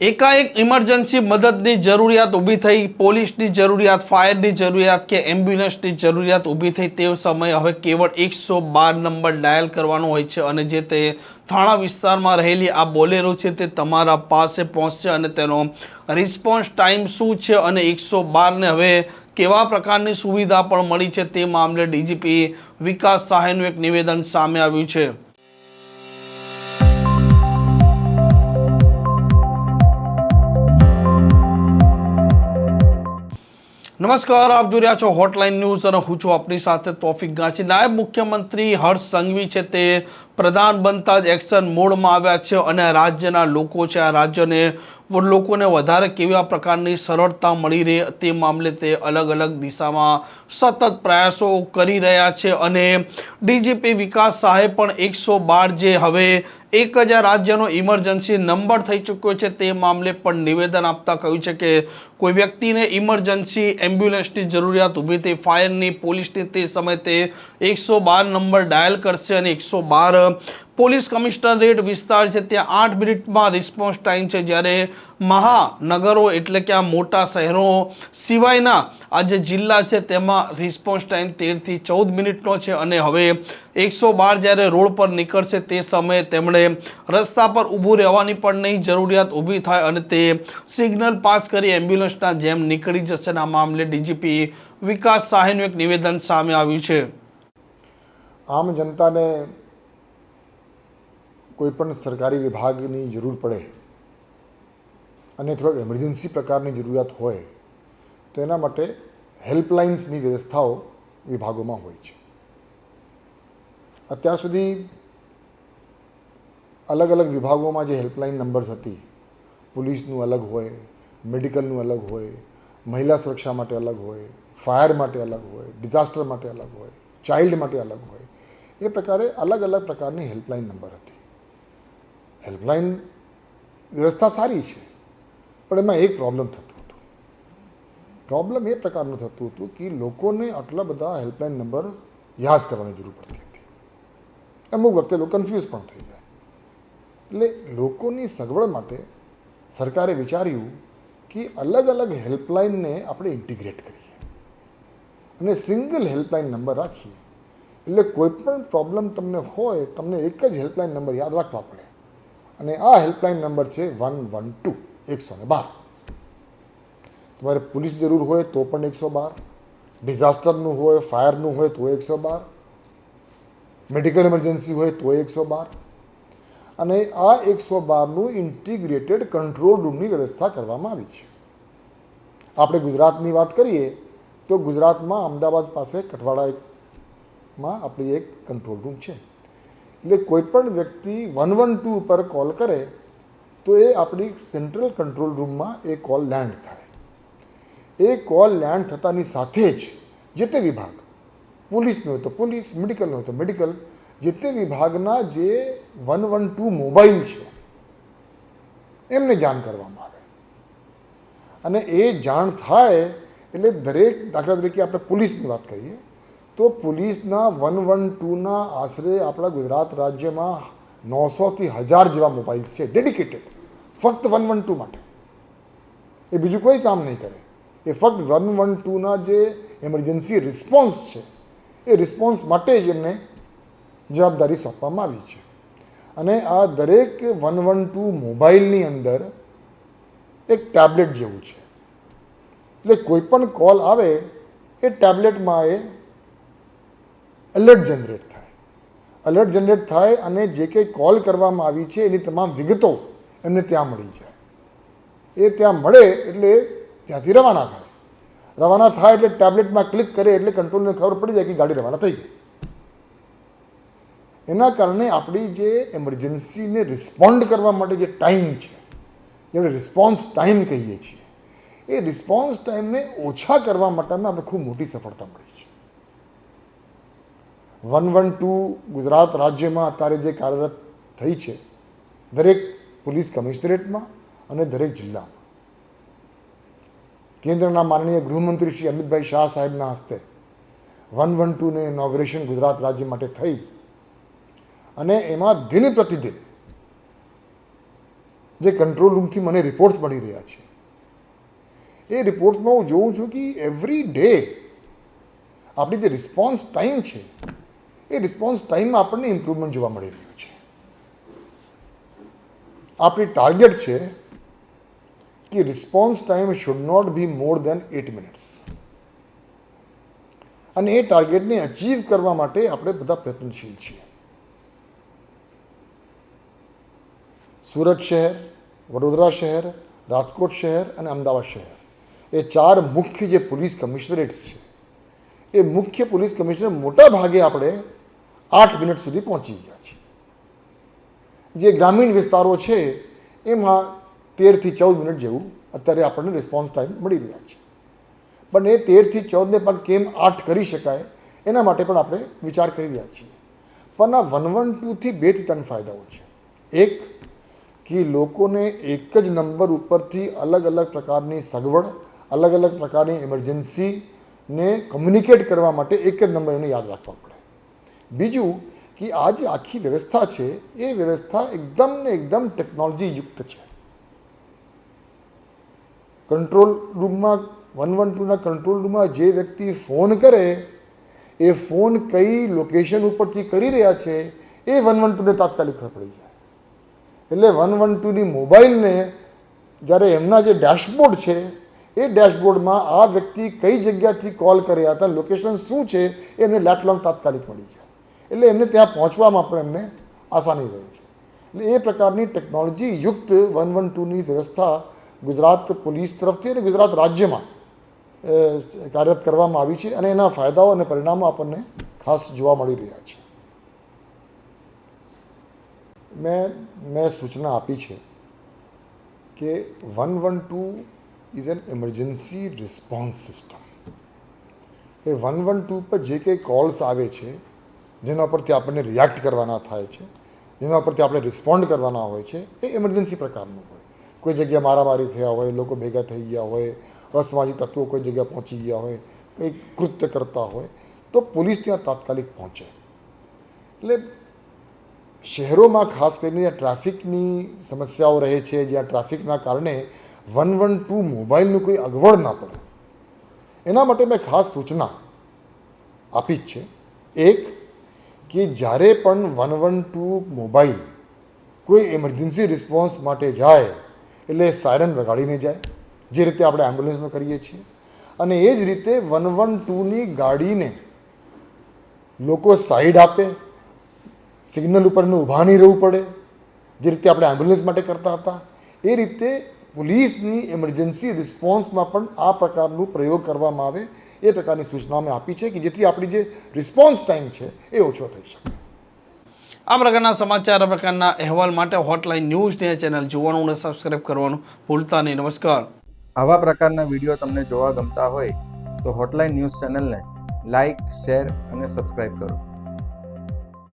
એકાએક ઇમરજન્સી મદદની જરૂરિયાત ઊભી થઈ, પોલીસની જરૂરિયાત, ફાયરની જરૂરિયાત કે એમ્બ્યુલન્સની જરૂરિયાત ઊભી થઈ તે સમયે હવે કેવળ એકસો બાર નંબર ડાયલ કરવાનો હોય છે અને જે તે થાણા વિસ્તારમાં રહેલી આ બોલેરો છે તે તમારા પાસે પહોંચશે અને તેનો રિસ્પોન્સ ટાઈમ શું છે અને એકસો બારને હવે કેવા પ્રકારની સુવિધા પણ મળી છે તે મામલે ડીજીપી વિકાસ સહાયનું એક નિવેદન સામે આવ્યું છે. નમસ્કાર, આપ જોઈ રહ્યા છો હોટલાઇન ન્યૂઝ અને હું છું આપની સાથે તોફિક ગાંચી નાયબ મુખ્યમંત્રી હર્ષ સંઘવી છે તે પ્રધાન બનતા જ એક્શન મોડમાં આવ્યા છે અને રાજ્યના લોકો છે આ રાજ્યને લોકોને વધારે કેવા પ્રકારની સરળતા મળી રહે તે મામલે તે અલગ અલગ દિશામાં સતત પ્રયાસો કરી રહ્યા છે અને ડીજીપી વિકાસ શાહે પણ એકસો બાર જે હવે એક હજાર રાજ્યનો ઇમરજન્સી નંબર થઈ ચૂક્યો છે તે મામલે પણ નિવેદન આપતા કહ્યું છે કે કોઈ વ્યક્તિને ઇમરજન્સી એમ્બ્યુલન્સની જરૂરિયાત ઊભી થઈ, ફાયરની પોલીસની તે સમયે તે એકસો બાર નંબર ડાયલ કરશે અને એકસો બાર પોલીસ કમિશનરેટ વિસ્તાર છે, ત્યાં આઠ મિનિટમાં રિસ્પોન્સ ટાઈમ છે, જ્યારે મહાનગરો એટલે કે આ મોટા શહેરો સિવાયના આ જે જિલ્લા છે, તેમાં રિસ્પોન્સ ટાઈમ તેરથી ચૌદ મિનિટનો છે અને હવે એકસો બાર જ્યારે રોડ પર નીકળશે તે સમયે તેમણે રસ્તા પર ઊભું રહેવાની પણ નહીં, જરૂરિયાત ઊભી થાય અને તે સિગ્નલ પાસ કરી એમ્બ્યુલન્સના જેમ નીકળી જશે આ મામલે ડીજીપી વિકાસ સહાયનું એક નિવેદન સામે આવ્યું છે. આમ જનતાને કોઈ પણ સરકારી વિભાગની જરૂર પડે અને થોડોક એમરજન્સી પ્રકારની જરૂરિયાત હોય, તો એના માટે હેલ્પલાઇન્સની વ્યવસ્થાઓ વિભાગોમાં હોય છે. અત્યાર સુધી અલગ અલગ વિભાગોમાં જે હેલ્પલાઇન નંબર્સ હતી, પોલીસનું અલગ હોય, મેડિકલનું અલગ હોય, મહિલા સુરક્ષા માટે અલગ હોય, ફાયર માટે અલગ હોય ડિઝાસ્ટર માટે અલગ હોય ચાઇલ્ડ માટે અલગ હોય, એ પ્રકારે અલગ અલગ પ્રકારની હેલ્પલાઇન નંબર હતી. હેલ્પલાઇન વ્યવસ્થા સારી છે. પણ એમાં એક પ્રોબ્લેમ થતું હતું. પ્રોબ્લેમ એ પ્રકારનું થતું હતું કે લોકોને આટલા બધા હેલ્પલાઇન નંબર યાદ કરવાની જરૂર પડતી હતી. અમુક વખતે લોકો કન્ફ્યુઝ પણ થઈ જાય. એટલે લોકોની સગવડ માટે સરકારે વિચાર્યું કે અલગ અલગ હેલ્પલાઇનને આપણે ઇન્ટિગ્રેટ કરીએ. અને સિંગલ હેલ્પલાઇન નંબર રાખીએ. એટલે કોઈ પણ પ્રોબ્લેમ તમને હોય, તમને એક જ હેલ્પલાઇન નંબર યાદ રાખવા પડે. અને આ હેલ્પલાઇન નંબર છે વન વન ટુ, એકસો ને બાર. તમારે પોલીસ જરૂર હોય તો પણ એકસો બાર. ડિઝાસ્ટરનું હોય, ફાયરનું હોય તો એકસો બાર. મેડિકલ ઇમરજન્સી હોય તો એકસો બાર. અને આ એકસો બારનું ઇન્ટિગ્રેટેડ કંટ્રોલ રૂમની વ્યવસ્થા કરવામાં આવી છે. આપણે ગુજરાતની વાત કરીએ તો ગુજરાતમાં અમદાવાદ પાસે કઠવાડામાં આપણી એક કંટ્રોલ રૂમ છે. એટલે કોઈ પણ વ્યક્તિ વન વન ટુ ઉપર કોલ કરે, તો એ આપણી સેન્ટ્રલ કંટ્રોલ રૂમમાં એ કોલ લેન્ડ થાય. એ કોલ લેન્ડ થતાની સાથે જ જે તે વિભાગ, પોલીસનો હોય તો પોલીસ, મેડિકલનો હોય તો મેડિકલ, જે તે વિભાગના જે વન વન ટુ મોબાઈલ છે, એમને જાણ કરવામાં આવે. અને એ જાણ થાય એટલે દરેક દાખલા તરીકે આપણે પોલીસની વાત કરીએ તો પોલીસના વન વન ટુના આશરે આપણા ગુજરાત રાજ્યમાં નવસોથી હજાર જેવા મોબાઈલ્સ છે, ડેડિકેટેડ. ફક્ત વન વન ટુ માટે. એ બીજું કોઈ કામ નહીં કરે. એ ફક્ત વન વન ટુના જે એમરજન્સી રિસ્પોન્સ છે, એ રિસ્પોન્સ માટે જ એમને જવાબદારી સોંપવામાં આવી છે. અને આ દરેક વન વન ટુ મોબાઈલની અંદર એક ટેબ્લેટ જેવું છે. એટલે કોઈ પણ કોલ આવે, એ ટેબ્લેટમાં એ એલર્ટ જનરેટ થાય. એલર્ટ જનરેટ થાય અને જે કંઈ કોલ કરવામાં આવી છે એની તમામ વિગતો એમને ત્યાં મળી જાય. એ ત્યાં મળે એટલે ત્યાંથી રવાના થાય. રવાના થાય એટલે ટેબ્લેટમાં ક્લિક કરે એટલે કંટ્રોલને ખબર પડી જાય કે ગાડી રવાના થઈ ગઈ. એના કારણે આપણી જે એમરજન્સીને રિસ્પોન્ડ કરવા માટે જે ટાઈમ છે, જેને રિસ્પોન્સ ટાઈમ કહીએ છીએ, એ રિસ્પોન્સ ટાઈમને ઓછા કરવા માટેમાં આપણે ખૂબ મોટી સફળતા મળી વન વન ટુ ગુજરાત રાજ્યમાં અત્યારે જે કાર્યરત થઈ છે, દરેક પોલીસ કમિશનરેટમાં અને દરેક જિલ્લામાં. કેન્દ્રના માનનીય ગૃહમંત્રી શ્રી અમિતભાઈ શાહ સાહેબના હસ્તે વન વન ટુને ઇનોગ્રેશન ગુજરાત રાજ્ય માટે થઈ અને એમાં દિન પ્રતિદિન જે કંટ્રોલ રૂમથી મને રિપોર્ટ્સ મળી રહ્યા છે. એ રિપોર્ટ્સમાં હું જોઉં છું કે એવરી ડે આપણી જે રિસ્પોન્સ ટાઈમ છે એ રિસ્પોન્સ ટાઈમમાં આપણને ઇમ્પ્રુવમેન્ટ જોવા મળી રહ્યું છે. આપણી ટાર્ગેટ છે કે response time should not be more than eight minutes અને એ ટાર્ગેટને અચીવ કરવા માટે આપણે બધા પ્રયત્નશીલ છીએ. સુરત શહેર, વડોદરા શહેર, રાજકોટ શહેર અને અમદાવાદ શહેર. એ ચાર મુખ્ય જે પોલીસ કમિશનરેટ્સ છે, એ મુખ્ય પોલીસ કમિશનર મોટા ભાગે આપણે આઠ મિનિટ સુધી પહોંચી ગયા છે. જે ગ્રામીણ વિસ્તારો છે, એમાં તેરથી ચૌદ મિનિટ જેવું અત્યારે આપણને રિસ્પોન્સ ટાઈમ મળી રહ્યા છે. પણ એ તેરથી ચૌદને પણ કેમ આઠ કરી શકાય, એના માટે પણ આપણે વિચાર કરી રહ્યા છીએ. પણ આ વન વન ટુથી બેથી ત્રણ ફાયદાઓ છે. એક, કે લોકોને એક જ નંબર ઉપરથી અલગ અલગ પ્રકારની સગવડ, અલગ અલગ પ્રકારની ઇમરજન્સીને કમ્યુનિકેટ કરવા માટે એક જ નંબર એને યાદ રાખવા પડે. બીજું કે આ જે આખી વ્યવસ્થા છે, એ વ્યવસ્થા એકદમ ને એકદમ ટેકનોલોજી યુક્ત છે કંટ્રોલ રૂમમાં વન વન ટુના કંટ્રોલ રૂમમાં જે વ્યક્તિ ફોન કરે, એ ફોન કઈ લોકેશન ઉપરથી કરી રહ્યા છે, એ વન વન ટુને તાત્કાલિક ખબર પડી જાય. એટલે વન વન ટુની મોબાઈલને જ્યારે એમના જે ડેશબોર્ડ છે, એ ડેશબોર્ડમાં આ વ્યક્તિ કઈ જગ્યાથી કોલ કર્યા હતા લોકેશન શું છે, એને લેટ તાત્કાલિક મળી જાય. એટલે એમને ત્યાં પહોંચવામાં પણ એમને આસાની રહે છે. એટલે એ પ્રકારની ટેકનોલોજી યુક્ત વન વન ટુની વ્યવસ્થા ગુજરાત પોલીસ તરફથી અને ગુજરાત રાજ્યમાં કાર્યરત કરવામાં આવી છે અને એના ફાયદાઓ અને પરિણામો આપણને ખાસ જોવા મળી રહ્યા છે. મેં મેં સૂચના આપી છે કે one one two is an emergency response system. A one one two પર જે કંઈ કોલ્સ આવે છે જેના પરથી આપણને રિએક્ટ કરવાના થાય છે, જેના પરથી આપણે રિસ્પોન્ડ કરવાના હોય છે, એ ઇમરજન્સી પ્રકારનું હોય. કોઈ જગ્યા મારામારી થયા હોય, લોકો ભેગા થઈ ગયા હોય અસમાજી તત્વો કોઈ જગ્યાએ પહોંચી ગયા હોય, કંઈક કૃત્ય કરતા હોય, તો પોલીસ ત્યાં તાત્કાલિક પહોંચે. એટલે શહેરોમાં ખાસ કરીને ટ્રાફિકની સમસ્યાઓ રહે છે, જ્યાં ટ્રાફિકના કારણે વન વન ટુ મોબાઈલનું કોઈ અગવડ ના પડે. એના માટે મેં ખાસ સૂચના આપી જ છે. એક કે જ્યારે પણ વન વન ટુ મોબાઈલ કોઈ ઇમરજન્સી રિસ્પોન્સ માટે જાય, એટલે સાયરન વગાડીને જાય, જે રીતે આપણે એમ્બ્યુલન્સમાં કરીએ છીએ. અને એ જ રીતે વન વન ટુની ગાડીને લોકો સાઈડ આપે સિગ્નલ ઉપર ઊભા નહીં રહેવું પડે, જે રીતે આપણે એમ્બ્યુલન્સ માટે કરતા હતા. એ રીતે પોલીસની ઇમરજન્સી રિસ્પોન્સમાં પણ આ પ્રકારનું પ્રયોગ કરવામાં આવે એ પ્રકારની સૂચના અમે આપી છે કે જેથી આપણી જે રિસ્પોન્સ ટાઈમ છે એ ઓછો થઈ શકે. આ પ્રકારના સમાચાર આ પ્રકારના અહેવાલ માટે હોટલાઇન ન્યૂઝની ચેનલ જોવાનું અને સબસ્ક્રાઇબ કરવાનું ભૂલતા નહીં. નમસ્કાર. આવા પ્રકારના વીડિયો તમને જોવા ગમતા હોય તો હોટલાઇન ન્યૂઝ ચેનલને લાઇક શેર અને સબસ્ક્રાઇબ કરો.